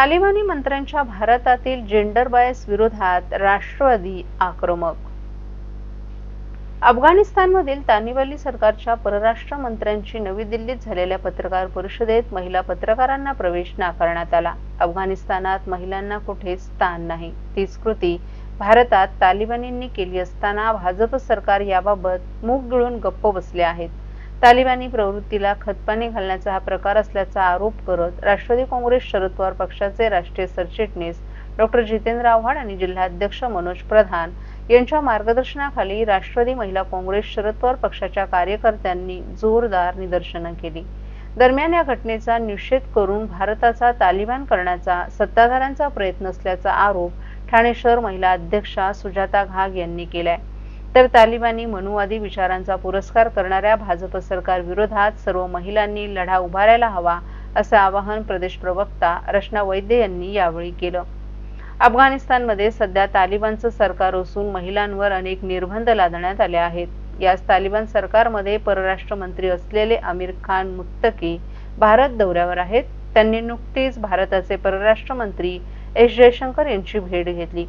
तालिबानी मंत्र्यांच्या भारतातील जेंडर बायस विरोधात राष्ट्रवादी आक्रमक. अफगाणिस्तानमधील तालिबानी सरकारच्या परराष्ट्र मंत्र्यांची नवी दिल्लीत झालेल्या पत्रकार परिषदेत महिला पत्रकारांना प्रवेश नाकारण्यात आला. अफगाणिस्तानात महिलांना कुठेच स्थान नाही? तीच कृती भारतात तालिबानींनी केली असताना भाजप सरकार याबाबत मूग गिळून गप्प बसले आहेत. तालिबानी प्रवृत्तीला खतपाणी घालण्याचा हा प्रकार असल्याचा आरोप करत राष्ट्रवादी काँग्रेस शरद पवार पक्षाचे राष्ट्रीय सरचिटणीस डॉक्टर जितेंद्र आव्हाड आणि जिल्हाध्यक्ष मनोज प्रधान यांच्या मार्गदर्शनाखाली राष्ट्रवादी महिला काँग्रेस शरद पवार पक्षाच्या कार्यकर्त्यांनी जोरदार निदर्शनं केली. दरम्यान या घटनेचा निषेध करून भारताचा तालिबान करण्याचा सत्ताधाऱ्यांचा प्रयत्न असल्याचा आरोप ठाणे शहर महिला अध्यक्षा सुजाता घाग यांनी केलाय. तर तालिबानी मनुवादी विचारांचा पुरस्कार करणाऱ्या भाजप सरकार विरोधात सर्व महिलांनी लढा उभारायला हवा असं आवाहन प्रदेश प्रवक्ता रचना वैद्य यांनी यावेळी केलं. अफगाणिस्तानमध्ये सध्या तालिबानचं सरकार असून महिलांवर अनेक निर्बंध लादण्यात आले आहेत. याच तालिबान सरकारमध्ये परराष्ट्र मंत्री असलेले आमिर खान मुत्तकी भारत दौऱ्यावर आहेत. त्यांनी नुकतीच भारताचे परराष्ट्र मंत्री एस जयशंकर यांची भेट घेतली.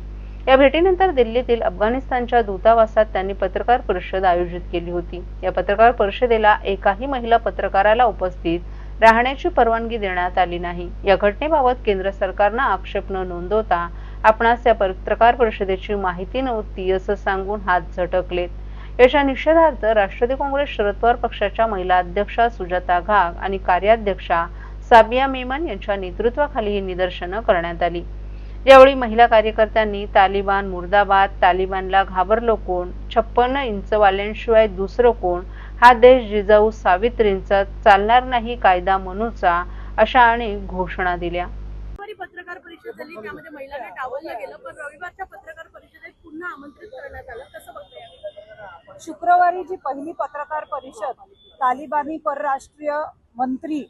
या भेटीनंतर दिल्लीतील अफगाणिस्तानच्या दूतावासात त्यांनी पत्रकार परिषद आयोजित केली होती. या पत्रकार परिषदेला एकाही महिला पत्रकाराला उपस्थित राहण्याची परवानगी देण्यात आली नाही. या घटनेबाबत केंद्र सरकारनं आक्षेप न नोंदवता आपणास या पत्रकार परिषदेची माहिती नव्हती असं सांगून हात झटकलेत. याच्या निषेधार्थ राष्ट्रवादी काँग्रेस शरद पवार पक्षाच्या महिला अध्यक्षा सुजाता घाग आणि कार्याध्यक्षा साबिया मेमन यांच्या नेतृत्वाखाली ही निदर्शनं करण्यात आली. यावेळी महिला कार्यकर्त्यांनी तालिबान मुर्दाबाद तालिबानला घाबरलो कोण? छप्पन्न इंचवाल्यांशिवाय दुसरं कोण? हा देश जिजाऊ सावित्रींचा चालणार नाही कायदा मनूचा अशा अनेक घोषणा दिल्या. शुक्रवारी पत्रकार परिषद झाली त्यामध्ये महिलांना डावललं गेलं पण रविवारच्या पत्रकार परिषदेत पुन्हा आमंत्रित करण्यात आलं. कसं बघताय? शुक्रवारी जी पहिली पत्रकार परिषद तालिबानी परराष्ट्रीय मंत्री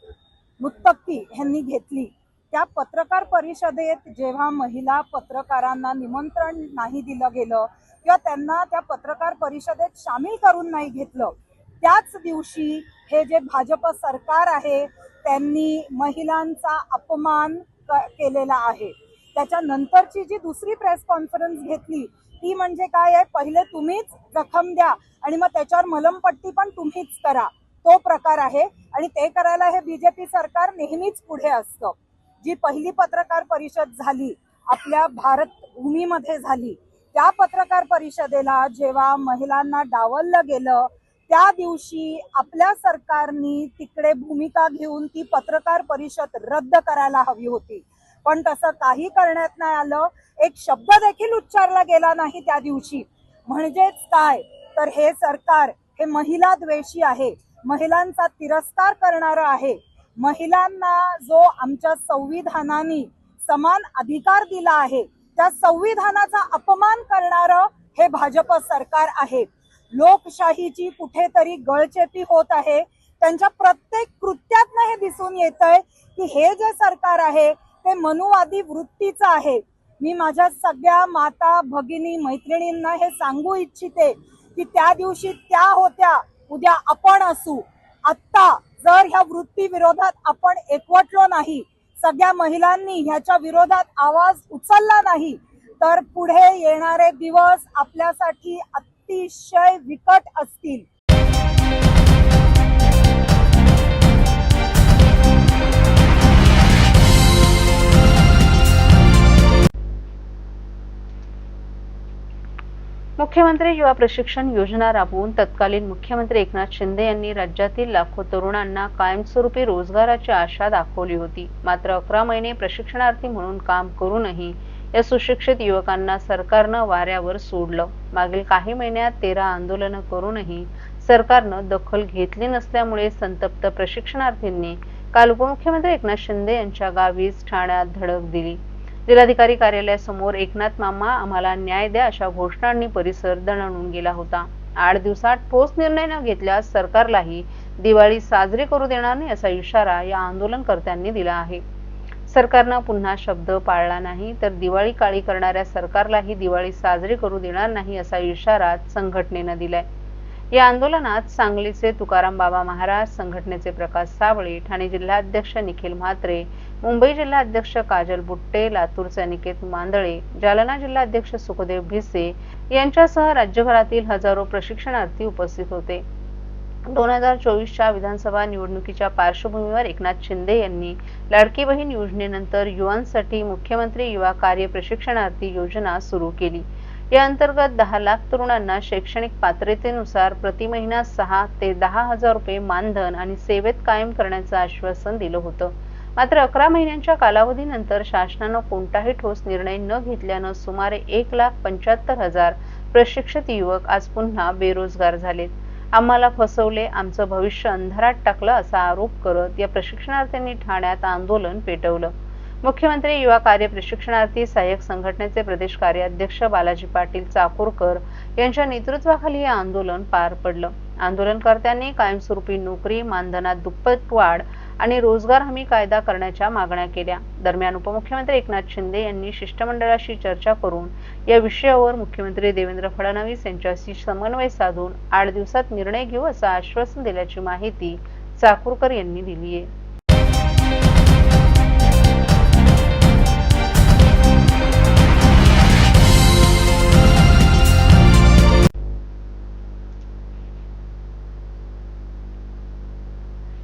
मुत्तकी यांनी घेतली त्या पत्रकार परिषदेत जेव्हा महिला पत्रकारांना निमंत्रण नाही दिलं गेलं किंवा त्यांना त्या पत्रकार परिषदेत सामील करून नाही घेतलं त्याच दिवशी हे जे भाजप सरकार आहे त्यांनी महिलांचा अपमान केलेला आहे. त्याच्यानंतरची जी दुसरी प्रेस कॉन्फरन्स घेतली ती म्हणजे काय आहे? पहिले तुम्हीच जखम द्या आणि मग त्याच्यावर मलमपट्टी पण तुम्हीच करा. तो प्रकार आहे आणि ते करायला हे बीजेपी सरकार नेहमीच पुढे असतं. जी पहिली पत्रकार परिषद झाली आपल्या भारत भूमीमध्ये झाली त्या पत्रकार परिषदेला जेव्हा महिलांना डावललं गेलं त्या दिवशी आपल्या सरकारनी तिकडे भूमिका घेऊन ती पत्रकार परिषद रद्द करायला हवी होती. पण तसं काही करण्यात नाही आलं. एक शब्द देखील उच्चारला गेला नाही त्या दिवशी. म्हणजेच काय? तर हे सरकार हे महिला द्वेषी आहे. महिलांचा तिरस्कार करणारं आहे. महिलांना जो आमच्या संविधानाने समान अधिकार दिला आहे त्या संविधानाचा अपमान करणारं हे भाजप सरकार आहे. लोकशाहीची कुठेतरी गळचेपी होत आहे. त्यांच्या प्रत्येक कृत्यातनं हे दिसून येत आहे की हे जे सरकार आहे ते मनुवादी वृत्तीचं आहे. मी माझ्या सगळ्या माता भगिनी मैत्रिणींना हे सांगू इच्छिते की त्या दिवशी त्या होत्या उद्या आपण असू. आत्ता जर ह्या वृत्ती विरोधात आपण एकवटलो नाही सगळ्या महिलांनी ह्याच्या विरोधात आवाज उचलला नाही तर पुढे येणारे दिवस आपल्यासाठी अतिशय विकट असतील. मुख्यमंत्री युवा प्रशिक्षण योजना राबवून तत्कालीन मुख्यमंत्री एकनाथ शिंदे यांनी राज्यातील लाखो तरुणांना कायमस्वरूपी रोजगाराची आशा दाखवली होती. मात्र अकरा महिने प्रशिक्षणार्थी म्हणून काम करूनही या सुशिक्षित युवकांना सरकारनं वाऱ्यावर सोडलं. मागील काही महिन्यात तेरा आंदोलनं करूनही सरकारनं दखल घेतली नसल्यामुळे संतप्त प्रशिक्षणार्थींनी काल उपमुख्यमंत्री एकनाथ शिंदे यांच्या गावीच ठाण्यात धडक दिली. जिल्हाधिकारी कार्यालयासमोर एकनाथ मामा आम्हाला न्याय द्या अशा घोषणांनी परिसर दणाणून गेला होता. आठ दिवसात ठोस निर्णय न घेतल्यास सरकारलाही दिवाळी साजरी करू देणार नाही असा इशारा या आंदोलनकर्त्यांनी दिला आहे. सरकारनं पुन्हा शब्द पाळला नाही तर दिवाळी काळी करणाऱ्या सरकारलाही दिवाळी साजरी करू देणार नाही असा इशारा संघटनेनं दिलाय. या आंदोलनात सांगलीचे तुकाराम बाबा महाराज संघटनेचे प्रकाश सावळे ठाणे जिल्हाध्यक्ष निखिल म्हात्रे मुंबई जिल्हाध्यक्ष काजल बुट्टे लातूरचे अनिकेत मांदळे जालना जिल्हाध्यक्ष सुखदेव भिसे यांच्यासह राज्यभरातील हजारो प्रशिक्षणार्थी उपस्थित होते. दोन हजार चोवीसच्या विधानसभा निवडणुकीच्या पार्श्वभूमीवर एकनाथ शिंदे यांनी लाडकी बहीण योजनेनंतर युवांसाठी मुख्यमंत्री युवा कार्य प्रशिक्षणार्थी योजना सुरू केली. या अंतर्गत दहा लाख तरुणांना शैक्षणिक पात्रतेनुसार प्रति महिना सहा ते दहा हजार रुपये मानधन आणि सेवेत कायम करण्याचं आश्वासन दिलं होतं. मात्र अकरा महिन्यांच्या कालावधीनंतर शासनानं कोणताही ठोस निर्णय न घेतल्यानं सुमारे एक लाख पंच्याहत्तर हजार प्रशिक्षित युवक आज पुन्हा बेरोजगार झालेत. आम्हाला फसवले आमचं भविष्य अंधारात टाकलं असा आरोप करत या प्रशिक्षणार्थ्यांनी ठाण्यात आंदोलन पेटवलं. मुख्यमंत्री युवा कार्य प्रशिक्षणार्थी सहाय्यक संघटनेचे प्रदेश कार्याध्यक्ष बालाजी पाटील चाकूरकर यांच्या नेतृत्वाखाली हे आंदोलन पार पडलं. आंदोलनकर्त्यांनी कायमस्वरूपी नोकरी मानधनात दुप्पट वाढ आणि रोजगार हमी कायदा करण्याच्या मागण्या केल्या. दरम्यान उपमुख्यमंत्री एकनाथ शिंदे यांनी शिष्टमंडळाशी चर्चा करून या विषयावर मुख्यमंत्री देवेंद्र फडणवीस यांच्याशी समन्वय साधून आठ दिवसात निर्णय घेऊ असं आश्वासन दिल्याची माहिती चाकूरकर यांनी दिली आहे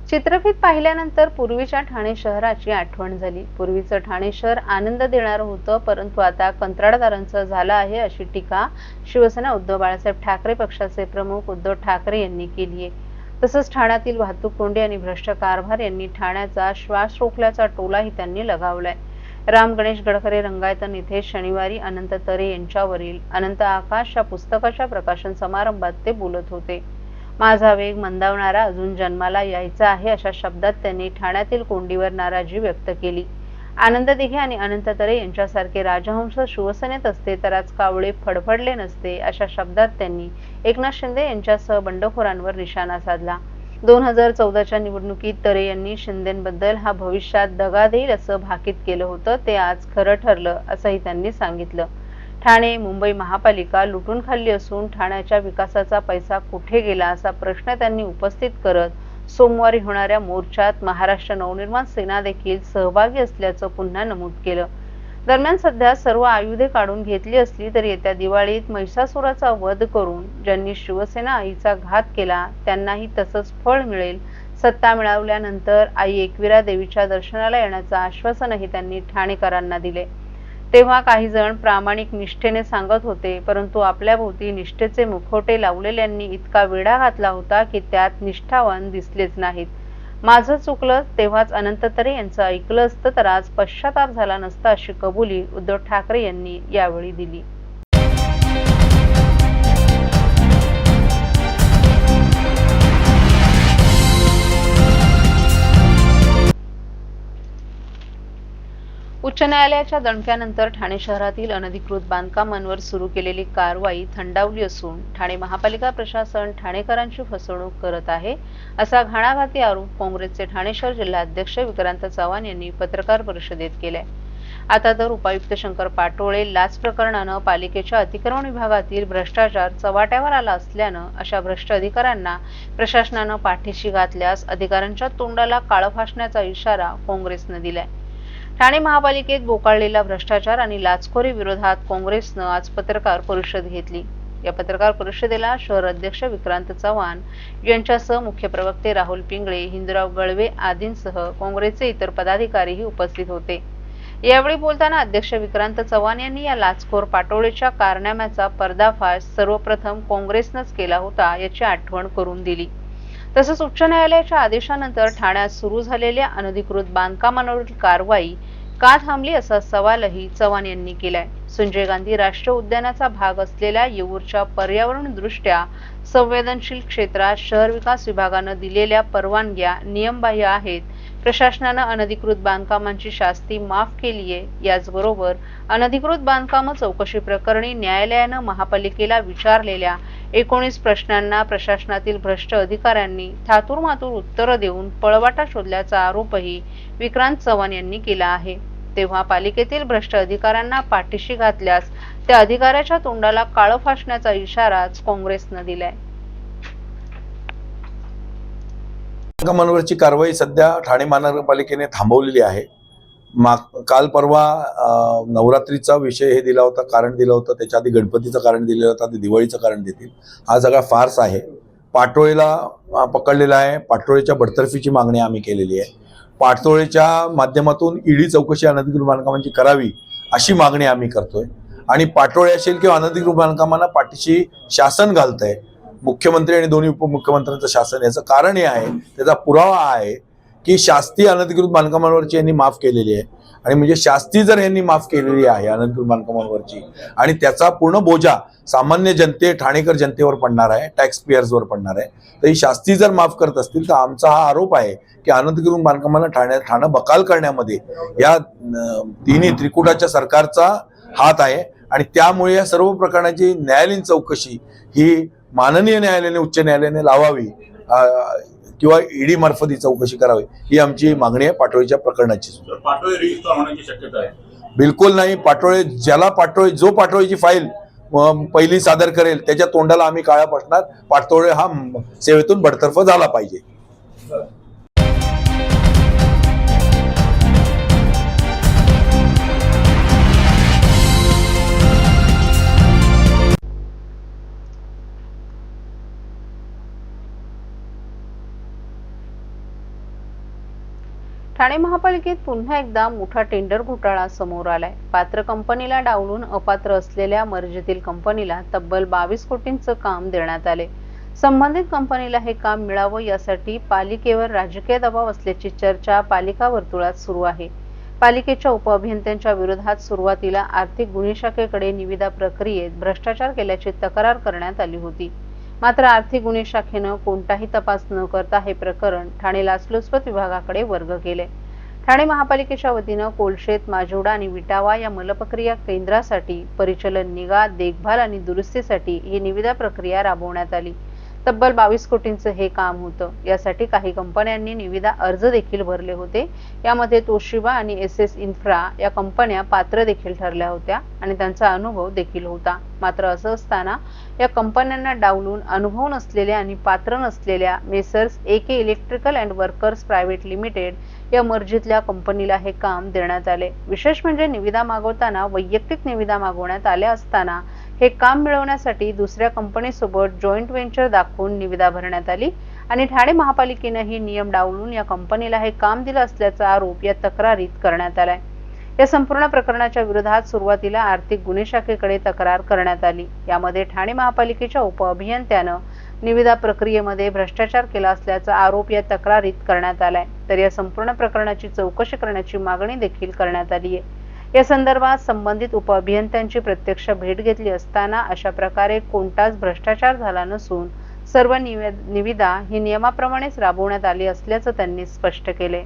चित्रफित पाहिल्यानंतर पूर्वीच्या ठाणे शहराची आठवण झाली. पूर्वीचं ठाणे शहर आनंद देणारं होतं परंतु आता कंत्राटदारांचं झालं आहे अशी टीका शिवसेना उद्धव बाळासाहेब ठाकरे पक्षाचे प्रमुख उद्धव ठाकरे यांनी केली आहे. तसंच ठाण्यातील वाहतूक कोंडी आणि भ्रष्ट कारभार यांनी ठाण्याचा श्वास रोखल्याचा टोलाही त्यांनी लगावलाय. राम गणेश गडकरे रंगायतन इथे शनिवारी अनंत तरे यांच्यावरील अनंत आकाश या पुस्तकाच्या प्रकाशन समारंभात ते बोलत होते. माझा वेग मंदावणारा अजून जन्माला यायचा आहे अशा शब्दात त्यांनी ठाण्यातील कोंडीवर नाराजी व्यक्त केली. आनंद दिघे आणि अनंत तरे यांच्यासारखे राजहंस शिवसेनेत असते तर आज कावळे फडफडले नसते अशा शब्दात त्यांनी एकनाथ शिंदे यांच्यासह बंडखोरांवर निशाणा साधला. दोन हजार चौदाच्या निवडणुकीत तरे यांनी शिंदेबद्दल हा भविष्यात दगा देईल असं भाकीत केलं होतं ते आज खरं ठरलं असंही त्यांनी सांगितलं. ठाणे मुंबई महापालिका लुटून खाल्ली असून ठाण्याच्या विकासाचा पैसा कुठे गेला असा प्रश्न त्यांनी उपस्थित करत सोमवारी होणाऱ्या मोर्चात महाराष्ट्र नवनिर्माण सेना देखील सहभागी असल्याचं पुन्हा नमूद केलं. दरम्यान सध्या सर्व आयुधे काढून घेतली असली तरी येत्या दिवाळीत महिषासुराचा वध करून ज्यांनी शिवसेना आईचा घात केला त्यांनाही तसंच फळ मिळेल सत्ता मिळवल्यानंतर आई एकविरा देवीच्या दर्शनाला येण्याचं आश्वासनही त्यांनी ठाणेकरांना दिले. तेव्हा काही जण प्रामाणिक निष्ठेने सांगत होते परंतु आपल्या भोवती निष्ठेचे मुखवटे लावलेल्यांनी इतका वेढा घातला होता की त्यात निष्ठावान दिसलेच नाहीत. माझं चुकलं तेव्हाच अनंत तरे यांचं ऐकलं असतं तर आज पश्चाताप झाला नसता अशी कबुली उद्धव ठाकरे यांनी यावेळी दिली. उच्च न्यायालयाच्या दणक्यानंतर ठाणे शहरातील अनधिकृत बांधकामांवर सुरू केलेली कारवाई थंडावली असून ठाणे महापालिका प्रशासन ठाणेकरांची फसवणूक करत आहे असा घाणाघाती आरोप काँग्रेसचे ठाणे शहर जिल्हाध्यक्ष विक्रांत चव्हाण यांनी पत्रकार परिषदेत केलाय. आता तर उपायुक्त शंकर पाटोळे लाच प्रकरणानं पालिकेच्या अतिक्रमण विभागातील भ्रष्टाचार चव्हाट्यावर आला असल्यानं अशा भ्रष्ट अधिकाऱ्यांना प्रशासनानं पाठीशी घातल्यास अधिकाऱ्यांच्या तोंडाला काळं फासण्याचा इशारा काँग्रेसनं दिलाय. ठाणे महापालिकेत बोकाळलेला भ्रष्टाचार आणि लाचखोरी विरोधात काँग्रेसनं आज पत्रकार परिषद घेतली. या पत्रकार परिषदेला शहर अध्यक्ष विक्रांत चव्हाण यांच्यासह मुख्य प्रवक्ते राहुल पिंगळे हिंदुराव गळवे आदींसह काँग्रेसचे इतर पदाधिकारीही उपस्थित होते. यावेळी बोलताना अध्यक्ष विक्रांत चव्हाण यांनी या लाचखोर पाटोळेच्या कारनाम्याचा पर्दाफाश सर्वप्रथम काँग्रेसनंच केला होता याची आठवण करून दिली. तसंच उच्च न्यायालयाच्या आदेशानंतर ठाण्यात सुरू झालेल्या अनधिकृत बांधकामांवरील कारवाई का थांबली असा सवालही चव्हाण यांनी केलाय. संजय गांधी राष्ट्रीय उद्यानाचा भाग असलेल्या येऊरच्या पर्यावरण दृष्ट्या संवेदनशील क्षेत्रात शहर विकास विभागानं दिलेल्या परवानग्या नियमबाह्य आहेत. प्रशासनानं अनधिकृत बांधकामांची शास्ती माफ केली आहे याचबरोबर अनधिकृत बांधकामं चौकशी प्रकरणी न्यायालयानं महापालिकेला विचारलेल्या एकोणीस प्रश्नांना प्रशासनातील भ्रष्ट अधिकाऱ्यांनी थातूरमातूर उत्तरं देऊन पळवाटा शोधल्याचा आरोपही विक्रांत चव्हाण यांनी केला आहे. तेव्हा पालिकेतील भ्रष्ट अधिकाऱ्यांना पाठीशी घातल्यास त्या अधिकाऱ्याच्या तोंडाला काळं फासण्याचा इशाराच काँग्रेसनं दिलाय. कारवाई सध्या ठाणे महानगरपालिकेने थांबवलेली आहे. माग काल परवा नवरात्रीचा विषय हे दिला होता कारण दिलं होतं त्याच्या आधी गणपतीचं कारण दिलेलं होतं आधी दिवाळीचं कारण देतील. हा सगळा फार्स आहे. पाटोळीला पकडलेला आहे. पाटोळीच्या बडतर्फीची मागणी आम्ही केलेली आहे. पाटोळीच्या माध्यमातून ईडी चौकशी अनधिकृत बांधकामांची करावी अशी मागणी आम्ही करतोय. आणि पाटोळे असेल किंवा अनधिकृत बांधकामांना पाठीशी शासन घालतंय मुख्यमंत्री आणि दोन्ही उपमुख्यमंत्र्यांचं शासन याचं कारण हे आहे त्याचा पुरावा आहे की शास्ती अनधिकृत बांधकामांवरची यांनी माफ केलेली आहे. आणि म्हणजे शास्ती जर यांनी माफ केलेली आहे अनधिकृत बांधकामांवरची आणि त्याचा पूर्ण बोजा सामान्य जनते ठाणेकर जनतेवर पडणार आहे टॅक्स पेयर्सवर पडणार आहे तर ही शास्ती जर माफ करत असतील तर आमचा हा आरोप आहे की अनधिकृत बांधकामांना ठाण्या ठाणं बकाल करण्यामध्ये या तिन्ही त्रिकुटाच्या सरकारचा हात आहे. आणि त्यामुळे या सर्व प्रकरणाची न्यायालयीन चौकशी ही माननीय न्यायालयाने उच्च न्यायालयाने लावावी. किंवा ईडी मार्फत ही चौकशी करावी ही आमची मागणी आहे पाटोळीच्या प्रकरणाची. पाटोळे रिस्टॉर होण्याची शक्यता आहे. बिलकुल नाही. पाटोळे ज्याला पाटोळे जो पाटोळीची फाईल पहिली सादर करेल त्याच्या तोंडाला आम्ही काळा पसणार पाटोळे हा सेवेतून बडतर्फ झाला पाहिजे. ठाणे महापालिकेत पुन्हा एकदा मोठा टेंडर घोटाळा समोर आलाय. पात्र कंपनीला डावलून अपात्र असलेल्या मर्जीतील कंपनीला तब्बल बावीस कोटींचं काम देण्यात आले. संबंधित कंपनीला हे काम मिळावं यासाठी पालिकेवर राजकीय दबाव असल्याची चर्चा पालिका वर्तुळात सुरू आहे. पालिकेच्या उपअभियंत्यांच्या विरोधात सुरुवातीला आर्थिक गुन्हे शाखेकडे निविदा प्रक्रियेत भ्रष्टाचार केल्याची तक्रार करण्यात आली होती. मात्र आर्थिक गुन्हे शाखेनं कोणताही तपास न करता हे प्रकरण ठाणे लाचलुचपत विभागाकडे वर्ग केले. ठाणे महापालिकेच्या वतीनं कोलशेत माजोडा आणि विटावा या मलप्रक्रिया केंद्रासाठी परिचलन निगा देखभाल आणि दुरुस्तीसाठी ही निविदा प्रक्रिया राबवण्यात आली. तब्बल बावीस कोटींचं हे काम होतं. यासाठी काही कंपन्यांनी निविदा अर्ज देखील भरले होते. यामध्ये तोशिबा आणि एस एस इन्फ्रा या कंपन्या पात्र देखील ठरल्या होत्या आणि त्यांचा अनुभव देखील होता. मात्र असं असताना या कंपन्यांना डावलून अनुभव नसलेल्या आणि पात्र नसलेल्या messrs A K electrical and workers private limited या मर्जीतल्या कंपनीला हे काम देण्यात आले. विशेष म्हणजे निविदा मागवताना वैयक्तिक निविदा मागवण्यात आल्या असताना हे काम मिळवण्यासाठी दुसऱ्या कंपनीसोबत जॉईंट व्हेंचर दाखवून निविदा भरण्यात आली. आणि ठाणे महापालिकेनं हे नियम डावलून या कंपनीला हे काम दिलं असल्याचा आरोप या तक्रारीत करण्यात आलाय. या संपूर्ण प्रकरणाच्या विरोधात सुरुवातीला आर्थिक गुन्हे शाखेकडे तक्रार करण्यात आली. यामध्ये ठाणे महापालिकेच्या उपअभियंत्यानं निविदा प्रक्रियेमध्ये भ्रष्टाचार केला असल्याचा आरोप या तक्रारीत करण्यात आलाय. तर या संपूर्ण प्रकरणाची चौकशी करण्याची मागणी देखील करण्यात आली आहे या संदर्भात संबंधित उपअभियंत्यांची प्रत्यक्ष भेट घेतली असताना अशा प्रकारे कोणताच भ्रष्टाचार झाला नसून सर्व निवेद निविदा ही नियमाप्रमाणेच राबवण्यात आली असल्याचं त्यांनी स्पष्ट केले.